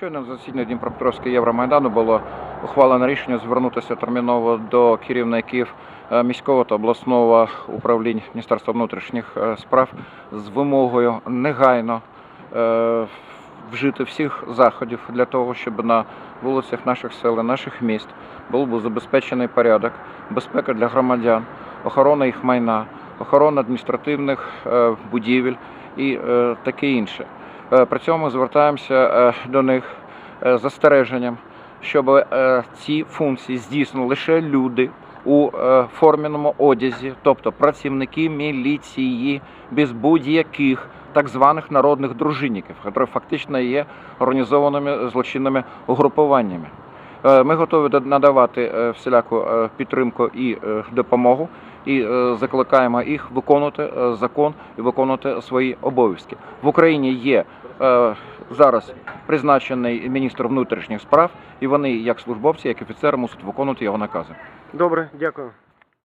Щойно на засіданні Дніпропетровського Євромайдану було ухвалено рішення звернутися терміново до керівників е, міського та обласного управлінь Міністерства внутрішніх е, справ з вимогою негайно е, вжити всіх заходів для того, щоб на вулицях наших сел, наших міст був забезпечений порядок, безпека для громадян, охорона їх майна, охорона адміністративних будівель і таке інше. Е, При цьому звертаємося е, до них е, з застереженням, щоб ці функції здійснили лише люди у форменому одязі, тобто працівники міліції без будь-яких так званих народних дружинників, які фактично є організованими злочинними угрупуваннями. Ми готові надавати всіляку підтримку і допомогу, і е, закликаємо їх виконувати е, закон і виконувати свої обов'язки. В Україні є е, зараз призначений міністр внутрішніх справ, і вони, як службовці, як офіцери, мусять виконувати його накази. Добре, дякую.